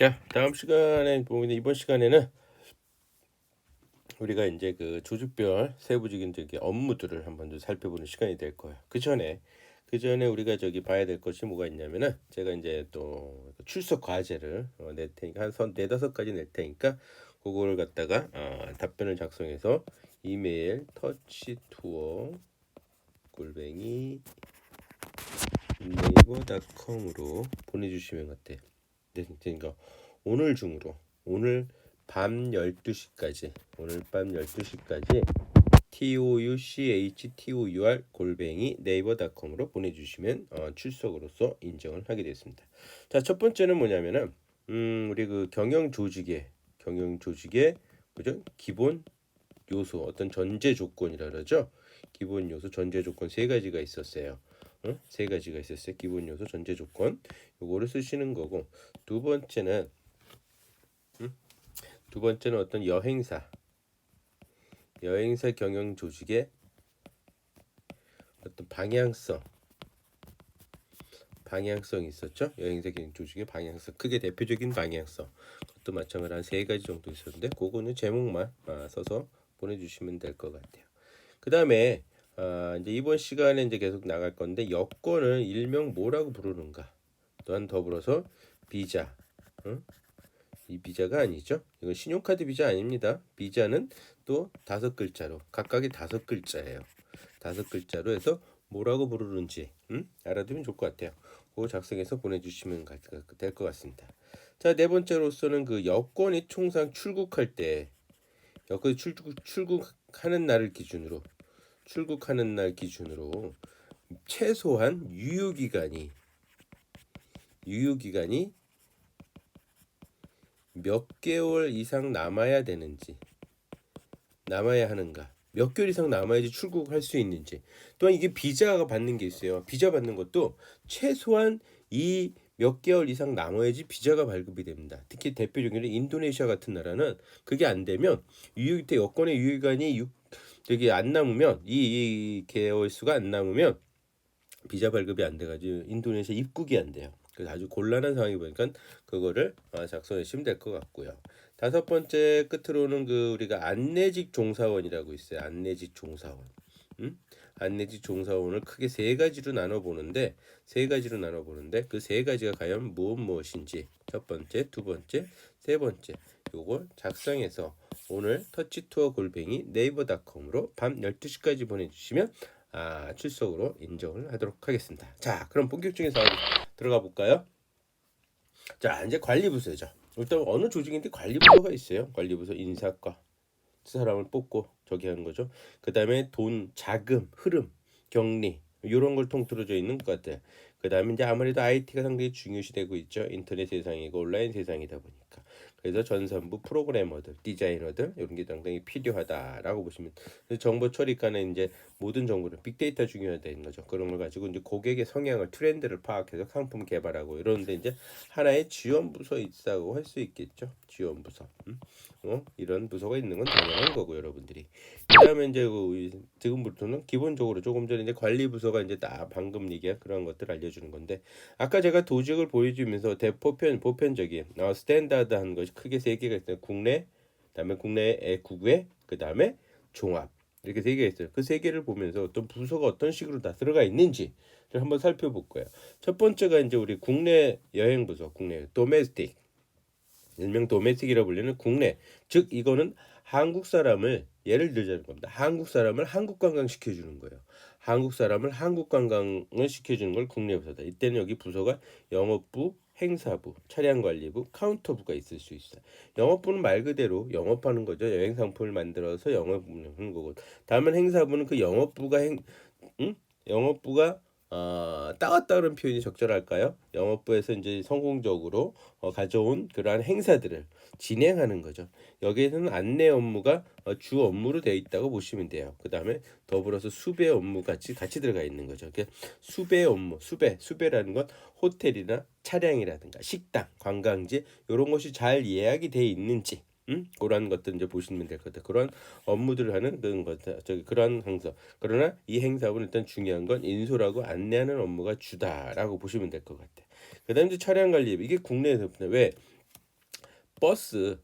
자, 다음 시간에 보면 이번 시간에는 우리가 이제 그 조직별 세부적인 저기 업무들을 한번 좀 살펴보는 시간이 될 거예요. 그 전에 그 전에 우리가 저기 봐야 될 것이 뭐가 있냐면은 제가 이제 또 출석 과제를 어, 낼 테니까 한선 네다섯 가지 낼 테니까 그거를 갖다가 어, 답변을 작성해서 이메일 터치 투어 골뱅이 네이버닷컴으로 보내주시면 어때요? 네, 그러니까 오늘 중으로 오늘 밤 12시까지 오늘 밤 12시까지 touchtour 골뱅이 네이버닷컴으로 보내주시면 어, 출석으로서 인정을 하게 됐습니다. 자, 첫 번째는 뭐냐면은 음, 우리 그 경영 조직의 경영 조직의 그죠? 기본 요소 어떤 전제 조건이라 그러죠. 기본 요소 전제 조건 세 가지가 있었어요. 어? 세 가지가 있었어요. 기본 요소 전제 조건 요거를 쓰시는 거고 두 번째는 음? 두 번째는 어떤 여행사 여행사 경영 조직의 어떤 방향성 방향성이 있었죠. 여행사 경영 조직의 방향성 크게 대표적인 방향성 그것도 마찬가지로 한 세 가지 정도 있었는데 그거는 제목만 아, 써서 보내주시면 될 것 같아요. 그 다음에 아, 이제 이번 시간에 이제 계속 나갈 건데 여권을 일명 뭐라고 부르는가 또한 더불어서 비자 응? 이 비자가 아니죠. 이건 신용카드 비자 아닙니다. 비자는 또 다섯 글자로 각각이 다섯 글자예요. 다섯 글자로 해서 뭐라고 부르는지 음? 알아두면 좋을 것 같아요. 그거 작성해서 보내주시면 될 것 같습니다. 자, 네 번째로서는 그 여권이 총상 출국할 때 여권이 출국, 출국하는 날을 기준으로 출국하는 날 기준으로 최소한 유효 기간이 유효 기간이 몇 개월 이상 남아야 되는지 남아야 하는가 몇 개월 이상 남아야지 출국할 수 있는지. 또한 이게 비자가 받는 게 있어요. 비자 받는 것도 최소한 이 몇 개월 이상 남아야지 비자가 발급이 됩니다. 특히 대표적인 인도네시아 같은 나라는 그게 안 되면 유효 때 여권의 유효기간이 6 저기 안 남으면 이, 이 개월 수가 안 남으면 비자 발급이 안 돼가지고 인도네시아 입국이 안 돼요. 그래서 아주 곤란한 상황이 보니까 그거를 어, 작성하시면 될 것 같고요. 다섯 번째 끝으로는 그 우리가 안내직 종사원이라고 있어요. 안내직 종사원. 음? 안내직 종사원을 크게 세 가지로 나눠 보는데 세 가지로 나눠 보는데 그 세 가지가 과연 무엇 무엇인지 첫 번째, 두 번째, 세 번째 요걸 작성해서 오늘 터치 투어 골뱅이 네이버닷컴으로 밤 12시까지 보내주시면 아, 출석으로 인정을 하도록 하겠습니다. 자, 그럼 본격적인 사업 들어가 볼까요? 자, 이제 관리부서죠. 일단 어느 조직인데 관리부서가 있어요. 관리부서 인사과 사람을 뽑고 저기 하는 거죠. 그 다음에 돈, 자금, 흐름, 격리 이런 걸 통틀어져 있는 것 같아요. 그 다음에 이제 아무래도 IT가 상당히 중요시되고 있죠. 인터넷 세상이고 온라인 세상이다 보니까. 그래서 전산부 프로그래머들, 디자이너들 이런 게 상당히 필요하다라고 보시면 정보 처리과는 이제 모든 정보를 빅데이터 중요하다는 거죠. 그런 걸 가지고 이제 고객의 성향을 트렌드를 파악해서 상품 개발하고 이런데 이제 하나의 지원 부서 있다고 할 수 있겠죠. 지원 부서. 음? 어? 이런 부서가 있는 건 당연한 거고 여러분들이. 그다음에 이제 그 지금부터는 기본적으로 조금 전에 이제 관리 부서가 이제 다 방금 얘기한 그런 것들 알려주는 건데 아까 제가 도직을 보여주면서 대포편 보편적인 어, 스탠다드한 것이 크게 세 개가 있어요. 국내, 그다음에 국내의 국외, 그다음에 종합. 이렇게 세 개가 있어요. 그 세 개를 보면서 어떤 부서가 어떤 식으로 다 들어가 있는지 한번 살펴볼 거예요. 첫 번째가 이제 우리 국내 여행 부서, 국내 도메스틱, 일명 도메스틱이라 불리는 국내. 즉 이거는 한국 사람을 예를 들자는 겁니다. 한국 사람을 한국 관광 시켜주는 거예요. 한국 사람을 한국 관광을 시켜주는 걸 국내 부서다. 이때는 여기 부서가 영업부, 행사부, 차량관리부, 카운터부가 있을 수 있어요. 영업부는 말 그대로 영업하는 거죠. 여행 상품을 만들어서 영업하는 거고. 다음은 행사부는 그 영업부가 행, 응? 영업부가 어, 따왔다 그런 표현이 적절할까요? 영업부에서 이제 성공적으로 어, 가져온 그러한 행사들을 진행하는 거죠. 여기에서는 안내 업무가 어, 주 업무로 되어 있다고 보시면 돼요. 그 다음에 더불어서 수배 업무 같이 같이 들어가 있는 거죠. 그러니까 수배 업무, 수배, 수배라는 건 호텔이나 차량이라든가 식당, 관광지 이런 것이 잘 예약이 돼 있는지 음? 그런 것들 이제 보시면 될 것 같아요. 그런 업무들을 하는 그런 것, 저기 그런 행사. 그러나 이 행사는 일단 중요한 건 인솔하고 안내하는 업무가 주다라고 보시면 될 것 같아요. 그다음 이제 차량 관리 이게 국내에서 왜 버스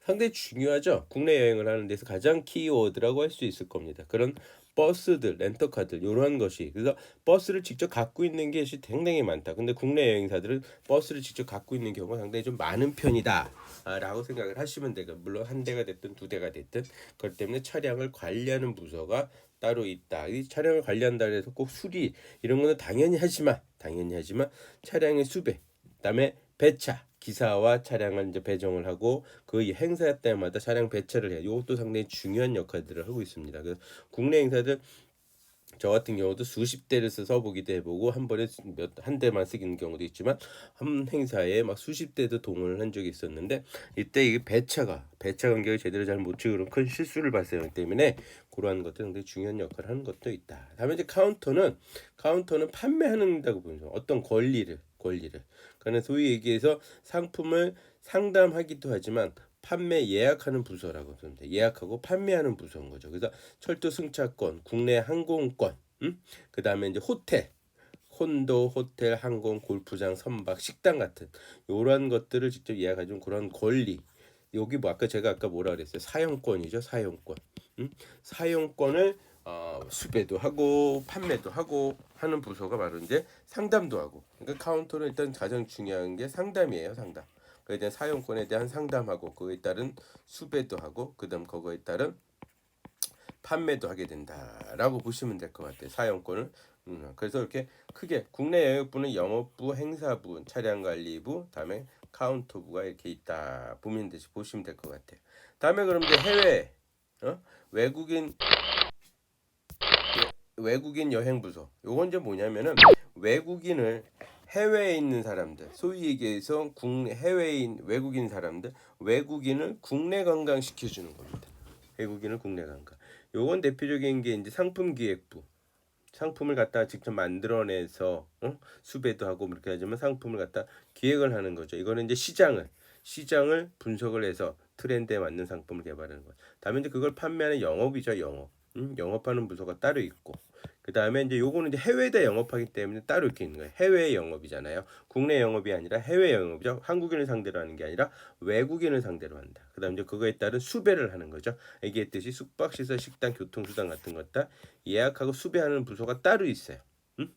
상당히 중요하죠. 국내 여행을 하는 데서 가장 키워드라고 할 수 있을 겁니다. 그런 버스들, 렌터카들 이러한 것이 그래서 버스를 직접 갖고 있는 게 상당히 많다. 근데 국내 여행사들은 버스를 직접 갖고 있는 경우가 상당히 좀 많은 편이다라고 생각을 하시면 되고 물론 한 대가 됐든 두 대가 됐든 그렇기 때문에 차량을 관리하는 부서가 따로 있다. 이 차량을 관리한다 해서 꼭 수리 이런 거는 당연히 하지만 당연히 하지만 차량의 수배, 그다음에 배차 기사와 차량을 이제 배정을 하고 그 행사 때마다 차량 배차를 해요. 이것도 상당히 중요한 역할들을 하고 있습니다. 그래서 국내 행사들 저 같은 경우도 수십 대를 써서 보기도 해보고 한 번에 몇 한 대만 쓰기는 경우도 있지만 한 행사에 막 수십 대도 동원을 한 적이 있었는데 이때 이게 배차가 배차 간격을 제대로 잘 못 치고 그런 큰 실수를 발생하기 때문에 그러한 것도 상당히 중요한 역할을 하는 것도 있다. 다음에 이제 카운터는 카운터는 판매하는다고 거 어떤 권리를 권리를 그러니까 소위 얘기해서 상품을 상담하기도 하지만 판매 예약하는 부서라고 합니다. 예약하고 판매하는 부서인 거죠. 그래서 철도 승차권, 국내 항공권, 음? 그 다음에 이제 호텔, 콘도, 호텔, 항공, 골프장, 선박, 식당 같은 이러한 것들을 직접 예약해준 그런 권리. 여기 뭐 아까 제가 아까 뭐라 그랬어요? 사용권이죠, 사용권. 음? 사용권을 어, 수배도 하고 판매도 하고 하는 부서가 바로 이제 상담도 하고. 그러니까 카운터는 일단 가장 중요한 게 상담이에요, 상담. 그에 대한 사용권에 대한 상담하고 그에 따른 수배도 하고 그다음 그거에 따른 판매도 하게 된다라고 보시면 될 것 같아요. 사용권을 음, 그래서 이렇게 크게 국내 영역부는 영업부, 행사부, 차량관리부, 다음에 카운터부가 이렇게 있다 보면 되시 보시면 될 것 같아요. 다음에 그럼 이제 해외 어? 외국인 외국인 여행 부서. 요건 이제 뭐냐면은 외국인을 해외에 있는 사람들, 소위 얘기해서 국내 해외인 외국인 사람들, 외국인을 국내 관광 시켜 주는 겁니다. 외국인을 국내 관광. 요건 대표적인 게 이제 상품 기획부. 상품을 갖다 직접 만들어내서 어? 수배도 하고 그렇게 하지만 상품을 갖다 기획을 하는 거죠. 이거는 이제 시장을 시장을 분석을 해서 트렌드에 맞는 상품을 개발하는 거. 다음에 이제 그걸 판매하는 영업이죠, 영업. 음, 영업하는 부서가 따로 있고 그 다음에 이제 요거는 이제 해외에다 영업하기 때문에 따로 이렇게 있는 거예요. 해외 영업이잖아요. 국내 영업이 아니라 해외 영업이죠. 한국인을 상대로 하는 게 아니라 외국인을 상대로 한다. 그 다음 이제 그거에 따른 수배를 하는 거죠. 얘기했듯이 숙박시설, 식당, 교통수단 같은 것다 예약하고 수배하는 부서가 따로 있어요. 음?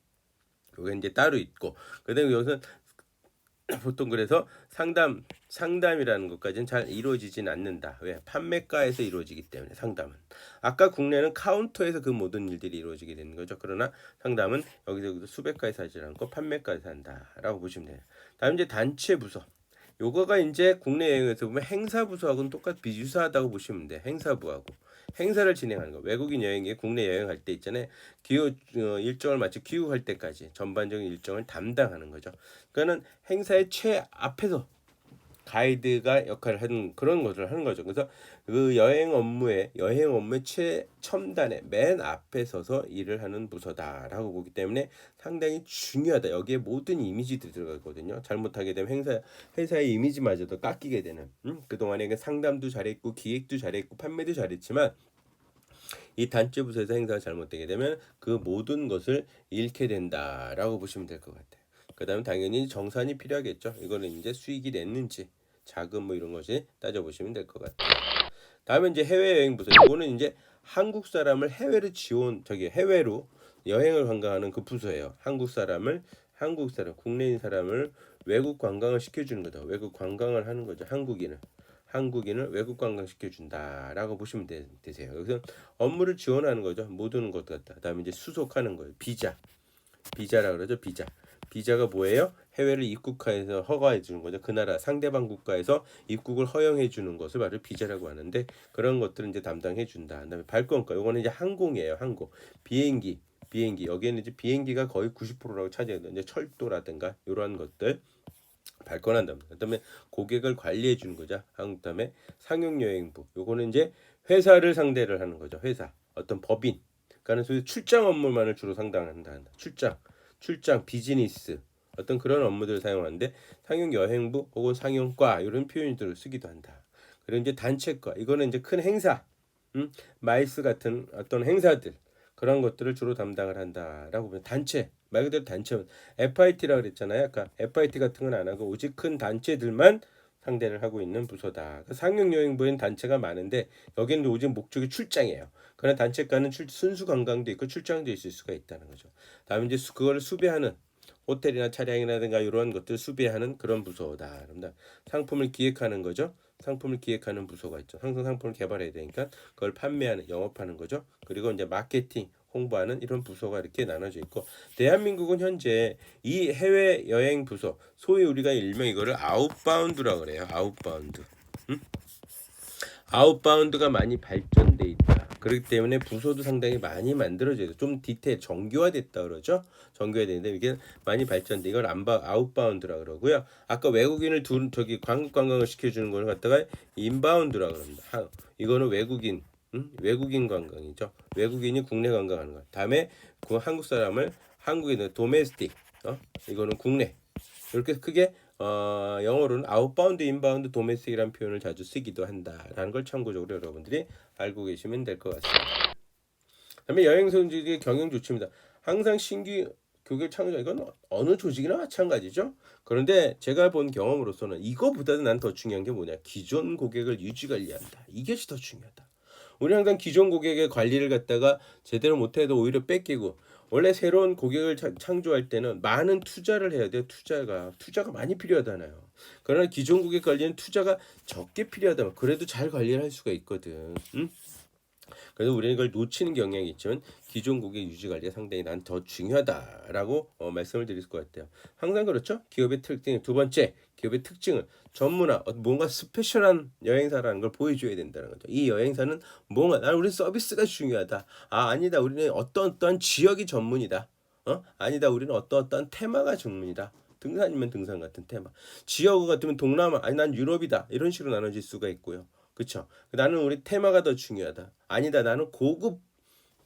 그게 이제 따로 있고 그다음에 여기서 보통 그래서 상담 상담이라는 것까지는 잘 이루어지진 않는다. 왜? 판매가에서 이루어지기 때문에 상담은. 아까 국내는 카운터에서 그 모든 일들이 이루어지게 되는 거죠. 그러나 상담은 여기서 수백가에서 하지 않고 판매가에서 한다라고 보시면 돼요. 다음 이제 단체 부서. 요거가 이제 국내 여행에서 보면 행사 부서하고는 똑같 비유사하다고 보시면 돼. 행사부하고. 행사를 진행하는 거. 외국인 여행에 국내 여행할 때 있잖아요. 기후 어, 일정을 마치 귀국할 때까지 전반적인 일정을 담당하는 거죠. 그거는 행사의 최 앞에서 가이드가 역할을 하는 그런 것을 하는 거죠. 그래서 그 여행 업무에 여행 업무의 최첨단에 맨 앞에 서서 일을 하는 부서다라고 보기 때문에 상당히 중요하다. 여기에 모든 이미지들이 들어가거든요. 잘못하게 되면 행사 회사의 이미지마저도 깎이게 되는. 음? 그동안에 그 상담도 잘했고 기획도 잘했고 판매도 잘했지만 이 단체 부서에서 행사가 잘못되게 되면 그 모든 것을 잃게 된다라고 보시면 될 것 같아요. 그 다음 당연히 정산이 필요하겠죠. 이거는 이제 수익이 냈는지 자금 뭐 이런 것이 따져보시면 될 것 같아요. 다음에 이제 해외여행 부서. 이거는 이제 한국 사람을 해외로 지원 저기 해외로 여행을 관광하는 그 부서예요. 한국 사람을 한국 사람 국내인 사람을 외국 관광을 시켜주는 거죠. 외국 관광을 하는 거죠. 한국인을 한국인을 외국 관광 시켜준다라고 보시면 되, 세요 여기서 업무를 지원하는 거죠. 모든 것 같다. 그다음에 이제 수속하는 거예요. 비자 비자라 그러죠. 비자 비자가 뭐예요? 해외를 입국해서 허가해 주는 거죠. 그 나라 상대방 국가에서 입국을 허용해 주는 것을 바로 비자라고 하는데 그런 것들은 이제 담당해 준다. 그다음에 발권가 요거는 이제 항공이에요. 항공. 비행기 비행기 여기에는 이제 비행기가 거의 90%라고 차지하는 이제 철도라든가 이러한 것들 발권한다. 그다음에 고객을 관리해 주는 거죠. 그다음에 상용여행부. 요거는 이제 회사를 상대를 하는 거죠. 회사 어떤 법인. 그러니까 소위 출장 업무만을 주로 상담한다. 출장. 출장, 비즈니스 어떤 그런 업무들을 사용하는데 상용 여행부 혹은 상용과 이런 표현들을 쓰기도 한다. 그리고 이제 단체과 이거는 이제 큰 행사, 음? 마이스 같은 어떤 행사들 그런 것들을 주로 담당을 한다라고 보면 단체 말 그대로 단체 FIT라 그랬잖아요. 아까 FIT 같은 건 안 하고 오직 큰 단체들만 상대를 하고 있는 부서다. 그 상용여행부에는 단체가 많은데 여기는 오직 목적이 출장이에요. 그러나 단체가는 출, 순수 관광도 있고 출장도 있을 수가 있다는 거죠. 다음에 이제 수, 그거를 수배하는 호텔이나 차량이라든가 이런 것들 수배하는 그런 부서다. 그런다. 상품을 기획하는 거죠. 상품을 기획하는 부서가 있죠. 항상 상품을 개발해야 되니까 그걸 판매하는 영업하는 거죠. 그리고 이제 마케팅 홍보하는 이런 부서가 이렇게 나눠져 있고 대한민국은 현재 이 해외 여행 부서 소위 우리가 일명 이거를 아웃바운드라 그래요. 아웃바운드. 응? 아웃바운드가 많이 발전돼 있다. 그렇기 때문에 부서도 상당히 많이 만들어져요. 좀 디테일 정교화됐다 그러죠. 정교화되는데 이게 많이 발전돼. 이걸 안바 아웃바운드라 그러고요. 아까 외국인을 두 저기 관광 관광을 시켜주는 걸 갖다가 인바운드라 그럽니다. 하, 이거는 외국인 음? 외국인 관광이죠. 외국인이 국내 관광하는 거. 다음에 그 한국 사람을 한국인은 도메스틱. 어? 이거는 국내. 이렇게 크게 어, 영어로는 아웃바운드, 인바운드, 도메스틱이라는 표현을 자주 쓰기도 한다라는 걸 참고적으로 여러분들이 알고 계시면 될 것 같습니다. 그다음에 여행 선지의 경영 조치입니다. 항상 신규 교육 창조 이건 어느 조직이나 마찬가지죠. 그런데 제가 본 경험으로서는 이거보다는 난 더 중요한 게 뭐냐? 기존 고객을 유지 관리한다. 이것이 더 중요하다. 우리 항상 기존 고객의 관리를 갖다가 제대로 못해도 오히려 뺏기고 원래 새로운 고객을 차- 창조할 때는 많은 투자를 해야 돼요. 투자가 투자가 많이 필요하잖아요. 그러나 기존 고객 관리는 투자가 적게 필요하다. 그래도 잘 관리를 할 수가 있거든. 응? 그래서 우리는 이걸 놓치는 경향이 있지만 기존 고객 유지 관리가 상당히 난 더 중요하다라고 어, 말씀을 드릴 것 같아요. 항상 그렇죠. 기업의 특징 두 번째 기업의 특징은 전문화 어, 뭔가 스페셜한 여행사라는 걸 보여줘야 된다는 거죠. 이 여행사는 뭔가 난 우리 서비스가 중요하다. 아 아니다 우리는 어떤 어떤 지역이 전문이다. 어 아니다 우리는 어떤 어떤 테마가 전문이다. 등산이면 등산 같은 테마. 지역 같으면 동남아 아니 난 유럽이다 이런 식으로 나눠질 수가 있고요. 그렇죠. 나는 우리 테마가 더 중요하다. 아니다 나는 고급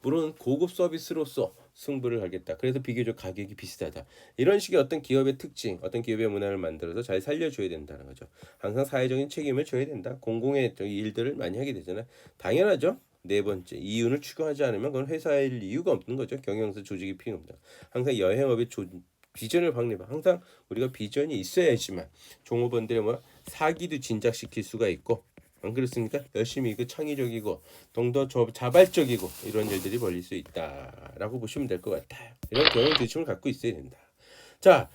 물론 고급 서비스로서 승부를 하겠다. 그래서 비교적 가격이 비슷하다. 이런 식의 어떤 기업의 특징, 어떤 기업의 문화를 만들어서 잘 살려줘야 된다는 거죠. 항상 사회적인 책임을 져야 된다. 공공의 일들을 많이 하게 되잖아요. 당연하죠. 네 번째 이윤을 추구하지 않으면 그건 회사일 이유가 없는 거죠. 경영서 조직이 필요합니다. 항상 여행업의 조, 비전을 확립하. 항상 우리가 비전이 있어야지만 종업원들의 뭐 사기도 진작시킬 수가 있고 안 그렇습니까? 열심히 그 창의적이고 동더 저- 자발적이고 이런 일들이 벌릴 수 있다라고 보시면 될 것 같아요. 이런 경영 지침을 갖고 있어야 된다. 자,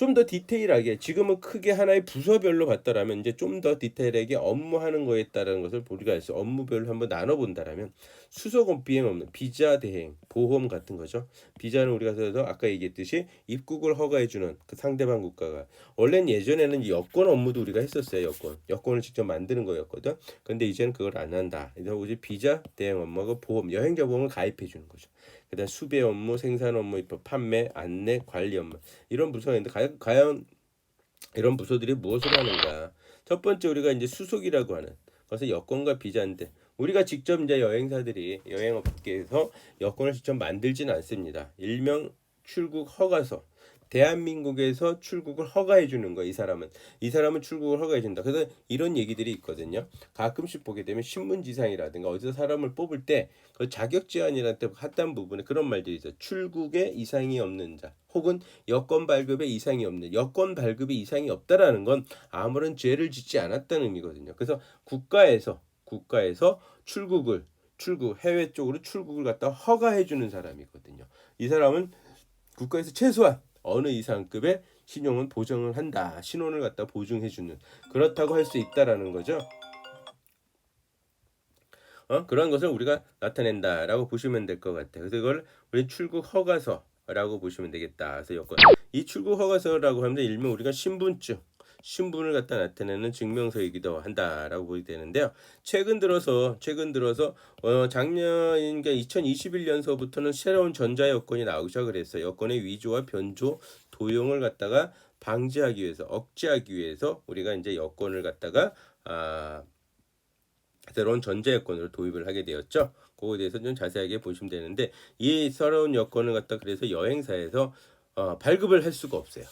좀 더 디테일하게 지금은 크게 하나의 부서별로 봤다라면 이제 좀 더 디테일하게 업무하는 거에 따른 것을 우리가 해서 업무별로 한번 나눠 본다라면 수속업 비행 없는 비자 대행 보험 같은 거죠. 비자는 우리가 서서 아까 얘기했듯이 입국을 허가해 주는 그 상대방 국가가 원래는 예전에는 여권 업무도 우리가 했었어요. 여권 여권을 직접 만드는 거였거든. 근데 이제는 그걸 안 한다. 그래서 오직 비자 대행 업무하고 보험 여행자 보험을 가입해 주는 거죠. 그다음 수배 업무, 생산 업무, 판매, 안내, 관리 업무 이런 부서가 있는데 과- 과연 이런 부서들이 무엇을 하는가? 첫 번째 우리가 이제 수속이라고 하는 것은 여권과 비자인데 우리가 직접 이제 여행사들이 여행업계에서 여권을 직접 만들지는 않습니다. 일명 출국 허가서. 대한민국에서 출국을 허가해 주는 거야, 이 사람은. 이 사람은 출국을 허가해 준다. 그래서 이런 얘기들이 있거든요. 가끔씩 보게 되면 신문지상이라든가 어디서 사람을 뽑을 때 그 자격 제한이라는 때 했던 부분에 그런 말들이 있어요. 출국에 이상이 없는 자. 혹은 여권 발급에 이상이 없는 여권 발급에 이상이 없다라는 건 아무런 죄를 짓지 않았다는 의미거든요. 그래서 국가에서 국가에서 출국을 출국 해외 쪽으로 출국을 갖다 허가해 주는 사람이거든요. 이 사람은 국가에서 최소한 어느 이상급의 신용은 보정을 한다. 신원을 갖다 보증해 주는 그렇다고 할 수 있다라는 거죠. 어? 그런 것을 우리가 나타낸다라고 보시면 될 것 같아요. 그래서 이걸 우리 출국 허가서라고 보시면 되겠다. 그래서 여권 이 출국 허가서라고 하면 일명 우리가 신분증 신분을 갖다 나타내는 증명서이기도 한다라고 보게 되는데요. 최근 들어서 최근 들어서 어 작년 그러니까 2021년서부터는 새로운 전자 여권이 나오기 시작을 했어요. 여권의 위조와 변조, 도용을 갖다가 방지하기 위해서 억제하기 위해서 우리가 이제 여권을 갖다가 아 새로운 전자 여권으로 도입을 하게 되었죠. 그거에 대해서 좀 자세하게 보시면 되는데 이 새로운 여권을 갖다 그래서 여행사에서 어, 발급을 할 수가 없어요.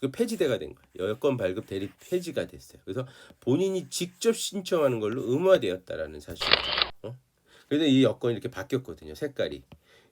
그 폐지대가 된 거예요. 여권 발급 대리 폐지가 됐어요. 그래서 본인이 직접 신청하는 걸로 의무화되었다라는 사실이죠. 어? 그래서 이 여권이 이렇게 바뀌었거든요. 색깔이.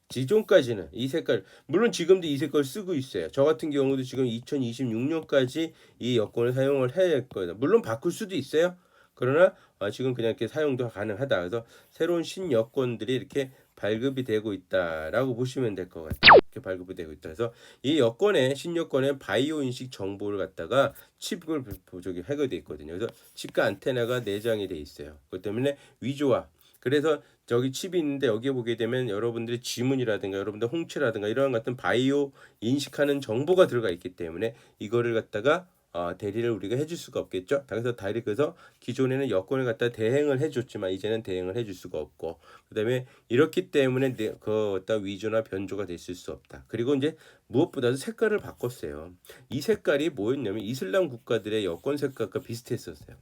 지금까지는 이 색깔 물론 지금도 이 색깔 쓰고 있어요. 저 같은 경우도 지금 2026년까지 이 여권을 사용을 해야 할 거예요. 물론 바꿀 수도 있어요. 그러나 어, 지금 그냥 이렇게 사용도 가능하다. 그래서 새로운 신여권들이 이렇게 발급이 되고 있다라고 보시면 될 것 같아요. 이렇게 발급이 되고 있다. 그래서 이 여권에 신여권에 바이오 인식 정보를 갖다가 칩을 저기 해결돼 있거든요. 그래서 칩과 안테나가 내장이 돼 있어요. 그것 때문에 위조화 그래서 저기 칩이 있는데 여기에 보게 되면 여러분들의 지문이라든가 여러분들 홍채라든가 이런 같은 바이오 인식하는 정보가 들어가 있기 때문에 이거를 갖다가 어, 대리를 우리가 해줄 수가 없겠죠. 그래서 다리 그래서 기존에는 여권을 갖다 대행을 해줬지만 이제는 대행을 해줄 수가 없고 그다음에 이렇기 때문에 내- 그 어떤 위조나 변조가 됐을 수 없다. 그리고 이제 무엇보다도 색깔을 바꿨어요. 이 색깔이 뭐였냐면 이슬람 국가들의 여권 색깔과 비슷했었어요.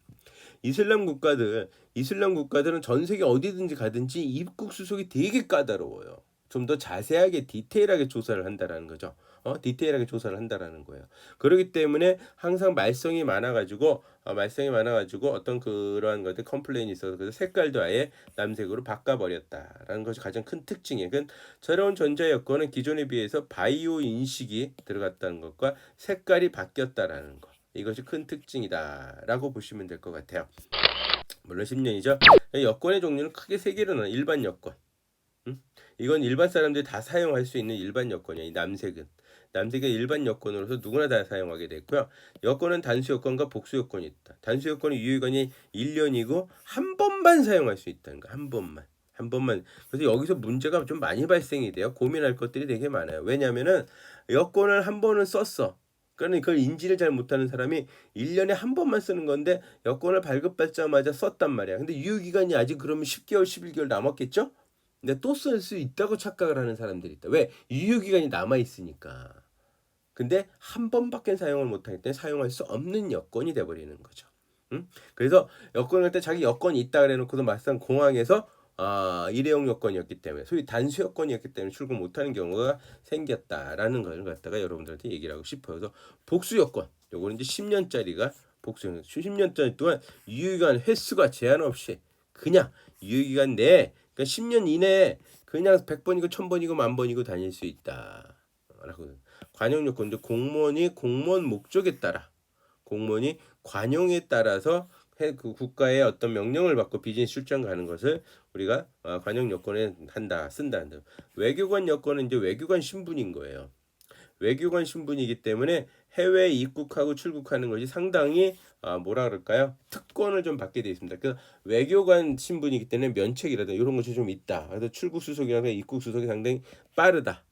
이슬람 국가들 이슬람 국가들은 전 세계 어디든지 가든지 입국 수속이 되게 까다로워요. 좀 더 자세하게 디테일하게 조사를 한다라는 거죠. 어, 디테일하게 조사를 한다라는 거예요. 그렇기 때문에 항상 말썽이 많아가지고 어, 말썽이 많아가지고 어떤 그러한 것들 컴플레인이 있어서 그래서 색깔도 아예 남색으로 바꿔버렸다라는 것이 가장 큰 특징이에요. 그 새로운 전자 여권은 기존에 비해서 바이오 인식이 들어갔다는 것과 색깔이 바뀌었다라는 것. 이것이 큰 특징이다라고 보시면 될 것 같아요. 물론 10년이죠. 여권의 종류는 크게 세 개로 나눠. 일반 여권. 음? 이건 일반 사람들이 다 사용할 수 있는 일반 여권이야. 이 남색은. 남색의 일반 여권으로서 누구나 다 사용하게 됐고요. 여권은 단수 여권과 복수 여권이 있다. 단수 여권은 유효기간이 1년이고 한 번만 사용할 수 있다는 거. 한 번만. 한 번만. 그래서 여기서 문제가 좀 많이 발생이 돼요. 고민할 것들이 되게 많아요. 왜냐면은 여권을 한 번은 썼어. 그러니 그걸 인지를 잘 못하는 사람이 1년에 한 번만 쓰는 건데 여권을 발급받자마자 썼단 말이야. 근데 유효기간이 아직 그러면 10개월, 11개월 남았겠죠? 근데 또 쓸 수 있다고 착각을 하는 사람들이 있다. 왜? 유효기간이 남아 있으니까. 근데 한 번밖에 사용을 못하기 때문에 사용할 수 없는 여권이 돼버리는 거죠. 응? 그래서 여권을 할때 자기 여권이 있다 그래놓고도 막상 공항에서 아, 일회용 여권이었기 때문에 소위 단수 여권이었기 때문에 출국 못하는 경우가 생겼다라는 걸 갖다가 여러분들한테 얘기를 하고 싶어요. 그래서 복수 여권, 요거는 이제 10년짜리가 복수 여권, 10년짜리 동안 유효기간 횟수가 제한 없이 그냥 유효기간 내에 그러니까 10년 이내에 그냥 100번이고 1000번이고 만번이고 다닐 수 있다라고 관용 요건도 공무원이 공무원 목적에 따라 공무원이 관용에 따라서 해- 그 국가의 어떤 명령을 받고 비즈니스 출장 가는 것을 우리가 어, 관용 여건에 한다 쓴다. 외교관 여건은 이제 외교관 신분인 거예요. 외교관 신분이기 때문에 해외 입국하고 출국하는 것이 상당히 아, 뭐라 그럴까요? 특권을 좀 받게 되어 있습니다. 그 외교관 신분이기 때문에 면책이라든가 이런 것이 좀 있다. 그래서 출국 수속이나 입국 수속이 상당히 빠르다.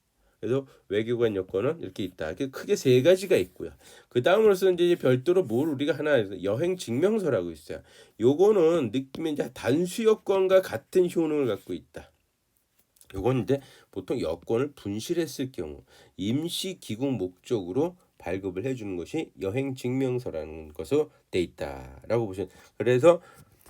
그래서 외교관 여건은 이렇게 있다. 크게 세 가지가 있고요. 그 다음으로서 이제 별도로 뭘 우리가 하나 여행 증명서라고 있어요. 요거는 느낌이 이제 단수 여권과 같은 효능을 갖고 있다. 요건 이제 보통 여권을 분실했을 경우 임시 귀국 목적으로 발급을 해주는 것이 여행 증명서라는 것으로 돼 있다라고 보시면 그래서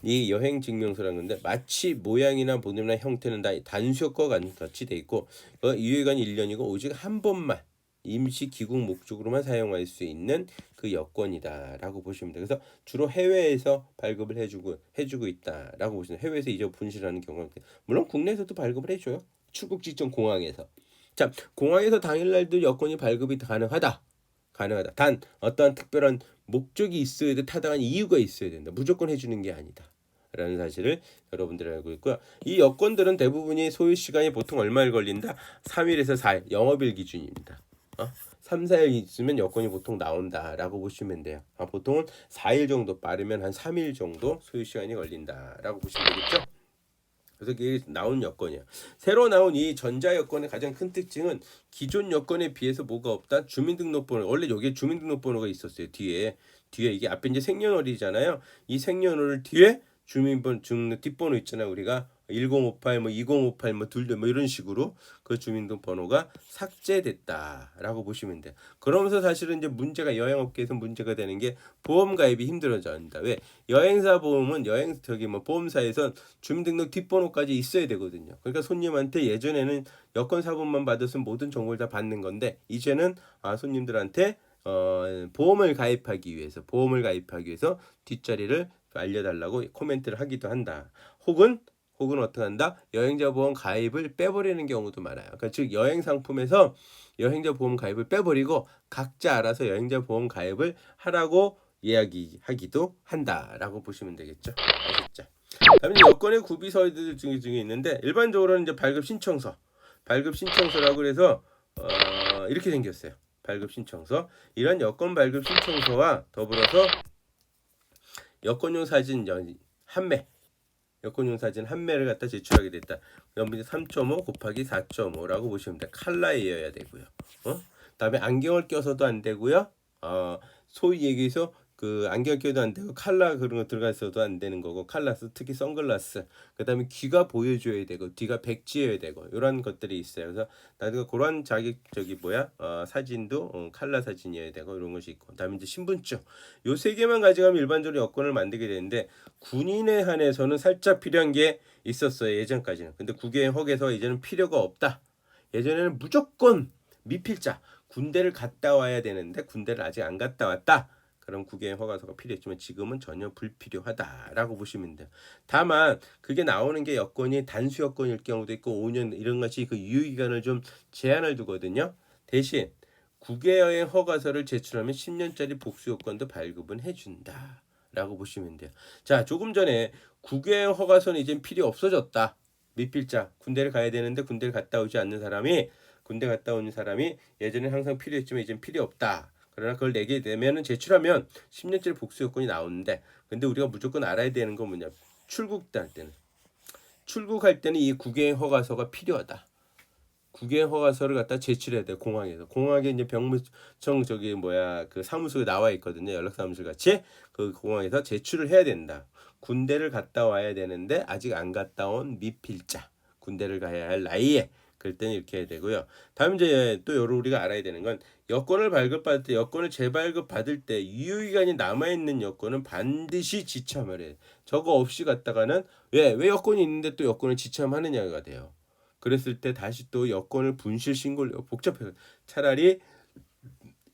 이 여행 증명서라는 건데 마치 모양이나 보름이나 형태는 다 단수효과 같이 돼 있고 어, 유효기간이 1년이고 오직 한 번만 임시 귀국 목적으로만 사용할 수 있는 그 여권이다라고 보시면 돼요. 그래서 주로 해외에서 발급을 해주고 해주고 있다라고 보시면. 해외에서 이제 분실하는 경우가 물론 국내에서도 발급을 해줘요. 출국 직전 공항에서. 자 공항에서 당일날도 여권이 발급이 가능하다. 가능하다. 단 어떠한 특별한 목적이 있어야 돼. 타당한 이유가 있어야 된다. 무조건 해주는 게 아니다. 라는 사실을 여러분들이 알고 있고요. 이 여권들은 대부분이 소요 시간이 보통 얼마일 걸린다? 3일에서 4일 영업일 기준입니다. 어? 3, 4일 있으면 여권이 보통 나온다라고 보시면 돼요. 아, 보통은 4일 정도 빠르면 한 3일 정도 소요 시간이 걸린다라고 보시면 되겠죠? 그래서 이게 나온 여권이야. 새로 나온 이 전자 여권의 가장 큰 특징은 기존 여권에 비해서 뭐가 없다? 주민등록번호. 원래 여기에 주민등록번호가 있었어요. 뒤에 뒤에 이게 앞에 이제 생년월일이잖아요. 이 생년월일 뒤에 주민번 중 뒷번호 있잖아요. 우리가 1058, 뭐 2058, 뭐 둘, 뭐 이런 식으로 그 주민등록번호가 삭제됐다라고 보시면 돼요. 그러면서 사실은 이제 문제가 여행업계에서 문제가 되는 게 보험 가입이 힘들어진다. 왜? 여행사 보험은 여행 저기 뭐 보험사에선 주민등록 뒷번호까지 있어야 되거든요. 그러니까 손님한테 예전에는 여권 사본만 받았으면 모든 정보를 다 받는 건데 이제는 아 손님들한테 어 보험을 가입하기 위해서 보험을 가입하기 위해서 뒷자리를 알려달라고 코멘트를 하기도 한다. 혹은 혹은 어떻게 한다? 여행자 보험 가입을 빼버리는 경우도 많아요. 그러니까 즉 여행 상품에서 여행자 보험 가입을 빼버리고 각자 알아서 여행자 보험 가입을 하라고 이야기하기도 한다라고 보시면 되겠죠. 아셨죠? 다음에 여권의 구비서들 중에 중에 있는데 일반적으로는 이제 발급 신청서, 발급 신청서라고 그래서 어, 이렇게 생겼어요. 발급 신청서. 이런 여권 발급 신청서와 더불어서 여권용 사진 연- 한매, 여권용 사진 한매를 갖다 제출하게 됐다. 연분이 3.5 곱하기 4.5라고 보시면 돼. 칼라이어야 되고요. 어? 그다음에 안경을 껴서도 안 되고요. 어, 소위 얘기해서 그 안경 껴도 안 되고 칼라 그런 거 들어가 있어도 안 되는 거고 칼라스 특히 선글라스. 그다음에 귀가 보여줘야 되고 뒤가 백지여야 되고 이런 것들이 있어요. 그래서 나도 그런 자기 저기 뭐야? 어, 사진도 어, 칼라 사진이어야 되고 이런 것이 있고 그다음에 이제 신분증. 요 세 개만 가져가면 일반적으로 여권을 만들게 되는데 군인에 한해서는 살짝 필요한 게 있었어요 예전까지는. 근데 국외 허에서 이제는 필요가 없다. 예전에는 무조건 미필자 군대를 갔다 와야 되는데 군대를 아직 안 갔다 왔다 그럼 국외 허가서가 필요했지만 지금은 전혀 불필요하다라고 보시면 돼요. 다만 그게 나오는 게 여건이 단수 여건일 경우도 있고 5년 이런 것이 그 유효 기간을 좀 제한을 두거든요. 대신 국외 여행 허가서를 제출하면 10년짜리 복수 요건도 발급은 해준다. 라고 보시면 돼요. 자, 조금 전에 국외 여행 허가서는 이제 필요 없어졌다. 미필자 군대를 가야 되는데 군대를 갔다 오지 않는 사람이 군대 갔다 오는 사람이 예전에 항상 필요했지만 이제 필요 없다. 그러나 그걸 내게 되면은 제출하면 10년짜리 복수 요건이 나오는데 근데 우리가 무조건 알아야 되는 건 뭐냐? 출국할 때는. 출국할 때는 이 국외 허가서가 필요하다. 국외 허가서를 갖다 제출해야 돼 공항에서. 공항에 이제 병무청 저기 뭐야 그 사무소에 나와 있거든요 연락 사무실 같이. 그 공항에서 제출을 해야 된다. 군대를 갔다 와야 되는데 아직 안 갔다 온 미필자. 군대를 가야 할 나이에 그럴 때는 이렇게 해야 되고요. 다음 이제 또 여러 우리가 알아야 되는 건 여권을 발급받을 때 여권을 재발급 받을 때 유효기간이 남아 있는 여권은 반드시 지참을 해. 저거 없이 갔다가는 왜 왜 여권이 있는데 또 여권을 지참하느냐가 돼요. 그랬을 때 다시 또 여권을 분실 신고를 복잡해요. 차라리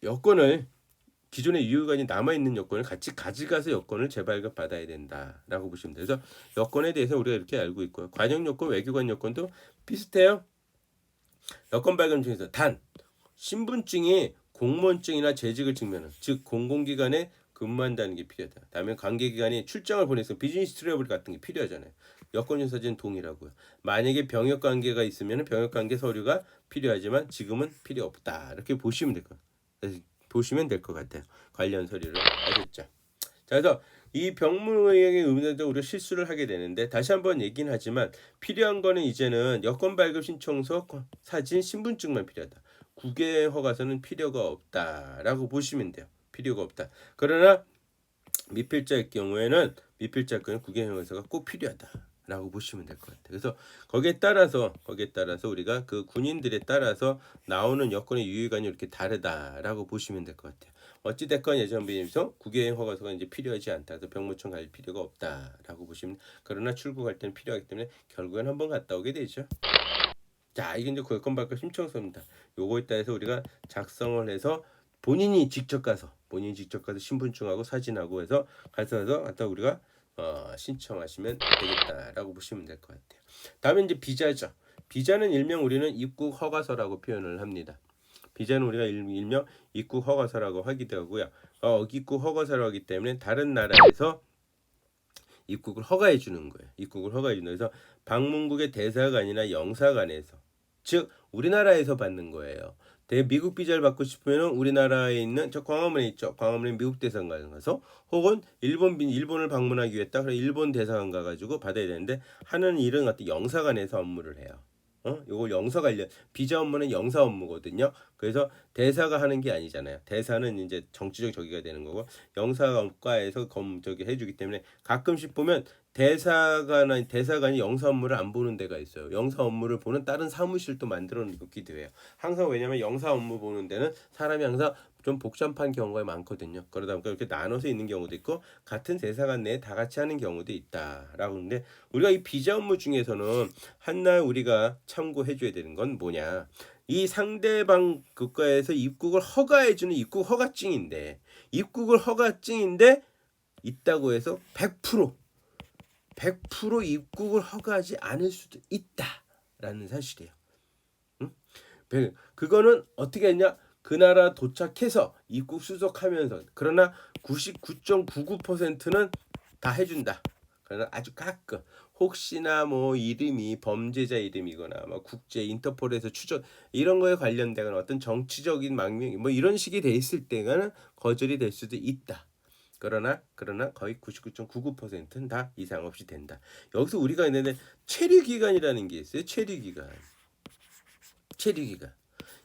여권을 기존의 유효기간이 남아 있는 여권을 같이 가져가서 여권을 재발급 받아야 된다라고 보시면. 그래서 여권에 대해서 우리가 이렇게 알고 있고요. 관영 여권, 외교관 여권도 비슷해요. 여권 발급 중에서 단 신분증이 공무원증이나 재직을 증명하는 즉 공공기관에 근무한다는 게 필요하다. 다음에 관계기관이 출장을 보내서 비즈니스 트래블 같은 게 필요하잖아요. 여권 사진 동의라고요. 만약에 병역 관계가 있으면 병역 관계 서류가 필요하지만 지금은 필요 없다. 이렇게 보시면 될 것 같아요. 보시면 될 것 같아요. 관련 서류를 아셨죠? 자, 그래서 이 병무의행의 의미도 우리가 실수를 하게 되는데 다시 한번 얘기는 하지만 필요한 거는 이제는 여권 발급 신청서, 사진, 신분증만 필요하다. 국외 허가서는 필요가 없다라고 보시면 돼요. 필요가 없다. 그러나 미필자일 경우에는 미필자 거는 국외 허가서가 꼭 필요하다 라고 보시면 될 것 같아요. 그래서 거기에 따라서 거기에 따라서 우리가 그 군인들에 따라서 나오는 여권의 유효기간이 이렇게 다르다라고 보시면 될 것 같아요. 어찌 됐건 예전 비해서 국외여행 허가서가 이제 필요하지 않다. 그래서 병무청 갈 필요가 없다라고 보시면 그러나 출국할 때는 필요하기 때문에 결국엔 한 번 갔다 오게 되죠. 자, 이게 이제 여권 발급 신청서입니다. 요거에 따라서 우리가 작성을 해서 본인이 직접 가서 본인이 직접 가서 신분증하고 사진하고 해서 가서 갖다 우리가 어, 신청하시면 되겠다라고 보시면 될 것 같아요. 다음에 이제 비자죠. 비자는 일명 우리는 입국 허가서라고 표현을 합니다. 비자는 우리가 일- 일명 입국 허가서라고 하기도 하고요. 어, 입국 허가서라고 하기 때문에 다른 나라에서 입국을 허가해 주는 거예요. 입국을 허가해 주는 거예요. 그래서 방문국의 대사관이나 영사관에서 즉 우리나라에서 받는 거예요. 대 미국 비자를 받고 싶으면 우리나라에 있는 저 광화문에 있죠. 광화문에 미국 대사관 가서 혹은 일본 빈 일본을 방문하기 위해 딱 그래 일본 대사관 가가지고 받아야 되는데 하는 일은 어떤 영사관에서 업무를 해요. 어? 요걸 영사 관련 비자 업무는 영사 업무거든요. 그래서 대사가 하는 게 아니잖아요. 대사는 이제 정치적 저기가 되는 거고 영사관과에서 검 저기 해주기 때문에 가끔씩 보면 대사관 대사관이 영사 업무를 안 보는 데가 있어요. 영사 업무를 보는 다른 사무실도 만들어 놓기도 해요. 항상 왜냐면 영사 업무 보는 데는 사람이 항상 좀 복잡한 경우가 많거든요. 그러다 보니까 이렇게 나눠서 있는 경우도 있고 같은 대사관 내에 다 같이 하는 경우도 있다라고 하는데 우리가 이 비자 업무 중에서는 한 날 우리가 참고해 줘야 되는 건 뭐냐? 이 상대방 국가에서 입국을 허가해 주는 입국 허가증인데 입국을 허가증인데 있다고 해서 100% 100% 입국을 허가하지 않을 수도 있다라는 사실이에요. 응? 배- 그거는 어떻게 했냐? 그 나라 도착해서 입국 수속하면서 그러나 99.99%는 다 해준다. 그러나 아주 가끔 혹시나 뭐 이름이 범죄자 이름이거나 뭐 국제 인터폴에서 추적 이런 거에 관련되거나 어떤 정치적인 망명 뭐 이런 식이 돼 있을 때는 거절이 될 수도 있다. 그러나 그러나 거의 99.99%는 다 이상 없이 된다. 여기서 우리가 있는데 체류 기간이라는 게 있어요. 체류 기간. 체류 기간.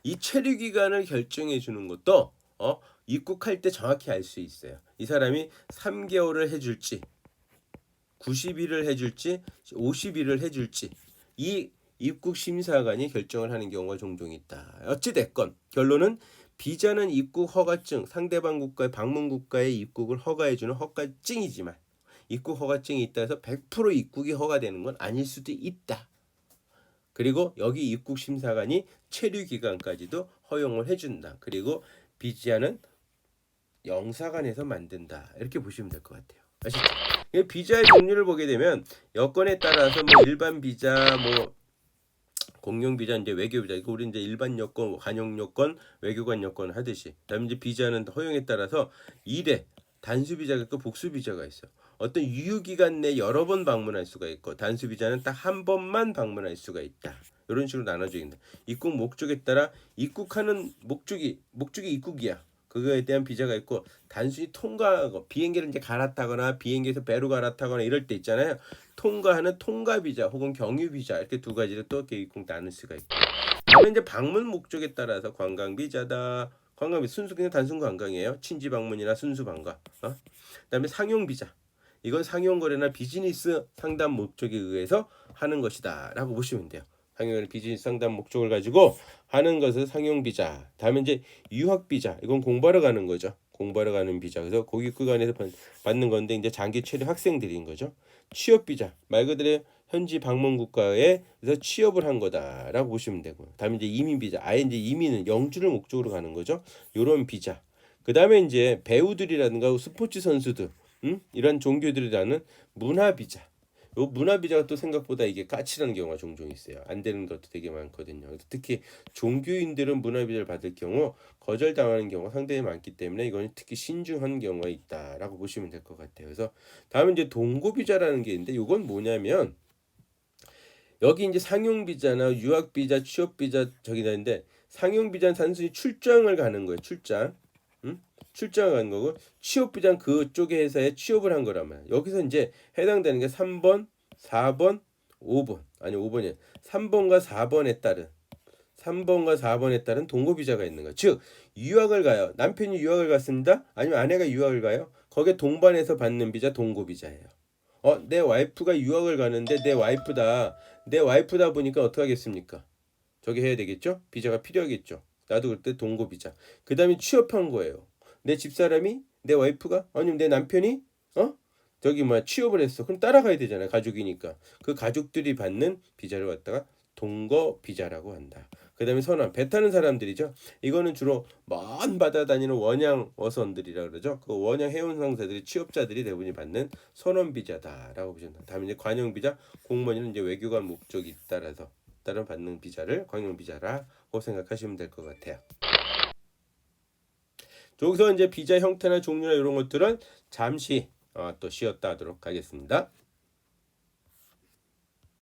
이 체류 기간을 결정해 주는 것도 어 입국할 때 정확히 알 수 있어요. 이 사람이 3개월을 해 줄지 90일을 해 줄지 50일을 해 줄지 이 입국 심사관이 결정을 하는 경우가 종종 있다. 어찌 됐건 결론은 비자는 입국 허가증 상대방 국가의 방문 국가의 입국을 허가해 주는 허가증이지만 입국 허가증이 있다 해서 100% 입국이 허가되는 건 아닐 수도 있다. 그리고 여기 입국 심사관이 체류 기간까지도 허용을 해준다. 그리고 비자는 영사관에서 만든다. 이렇게 보시면 될 것 같아요. 아시죠? 이 비자의 종류를 보게 되면 여건에 따라서 뭐 일반 비자, 뭐 공용 비자, 이제 외교 비자, 이거 우리 이제 일반 여건, 관용 여건, 외교관 여건 하듯이. 그다음에 이제 비자는 허용에 따라서 일회 단수 비자가 있고 복수 비자가 있어. 어떤 유효 기간 내 여러 번 방문할 수가 있고 단수 비자는 딱 한 번만 방문할 수가 있다. 이런 식으로 나눠져 있다. 입국 목적에 따라 입국하는 목적이 목적이 입국이야. 그거에 대한 비자가 있고 단순히 통과하고 비행기를 이제 갈아타거나 비행기에서 배로 갈아타거나 이럴 때 있잖아요. 통과하는 통과 비자 혹은 경유 비자 이렇게 두 가지를 또 이렇게 나눌 수가 있고. 그다음에 이제 방문 목적에 따라서 관광 비자다. 관광 비 순수 그냥 단순 관광이에요. 친지 방문이나 순수 관광. 어? 그다음에 상용 비자. 이건 상용 거래나 비즈니스 상담 목적에 의해서 하는 것이다라고 보시면 돼요. 상용 비즈니스 상담 목적을 가지고 하는 것을 상용 비자. 다음에 이제 유학 비자. 이건 공부하러 가는 거죠. 공부하러 가는 비자. 그래서 고기 구간에서 받- 받는 건데 이제 장기 체류 학생들인 거죠. 취업 비자. 말 그대로 현지 방문 국가에 서 취업을 한 거다라고 보시면 되고요. 다음에 이제 이민 비자. 아예 이제 이민은 영주를 목적으로 가는 거죠. 요런 비자. 그다음에 이제 배우들이라든가 스포츠 선수들 음? 이런 종교들이라는 문화 비자. 요 문화 비자가 또 생각보다 이게 까칠한 경우가 종종 있어요. 안 되는 것도 되게 많거든요. 특히 종교인들은 문화 비자를 받을 경우 거절당하는 경우가 상당히 많기 때문에 이거는 특히 신중한 경우가 있다라고 보시면 될 것 같아요. 그래서 다음에 이제 동고 비자라는 게 있는데 이건 뭐냐면 여기 이제 상용 비자나 유학 비자, 취업 비자 저기 되는데 상용 비자는 단순히 출장을 가는 거예요. 출장. 음? 출장을 가는 거고 취업 비자는 그쪽의 회사에 취업을 한 말이야. 여기서 이제 해당되는 게 3번, 4번, 5번. 아니 5번이 3번과 4번에 따른 3번과 4번에 따른 동거 비자가 있는 거야. 즉 유학을 가요. 남편이 유학을 갔습니다. 아니면 아내가 유학을 가요. 거기에 동반해서 받는 비자 동거 비자예요. 어, 내 와이프가 유학을 가는데 내 와이프다. 내 와이프다 보니까 어떻게 하겠습니까? 저기 해야 되겠죠? 비자가 필요하겠죠. 나도 그때 동거 비자. 그다음에 취업한 거예요. 내 집사람이 내 와이프가 아니면 내 남편이 어? 저기 뭐야 취업을 했어. 그럼 따라가야 되잖아요. 가족이니까. 그 가족들이 받는 비자를 갖다가 동거 비자라고 한다. 그 다음에 선원 배 타는 사람들이죠. 이거는 주로 먼 바다 다니는 원양 어선들이라 그러죠. 그 원양 해운 상사들이 취업자들이 대부분이 받는 선원 비자다라고 돼요. 다음에 이제 관용 비자 공무원은 이제 외교관 목적이 따라서 따라 받는 비자를 관용 비자라고 생각하시면 될 것 같아요. 여기서 이제 비자 형태나 종류나 이런 것들은 잠시 어, 또 쉬었다 하도록 하겠습니다.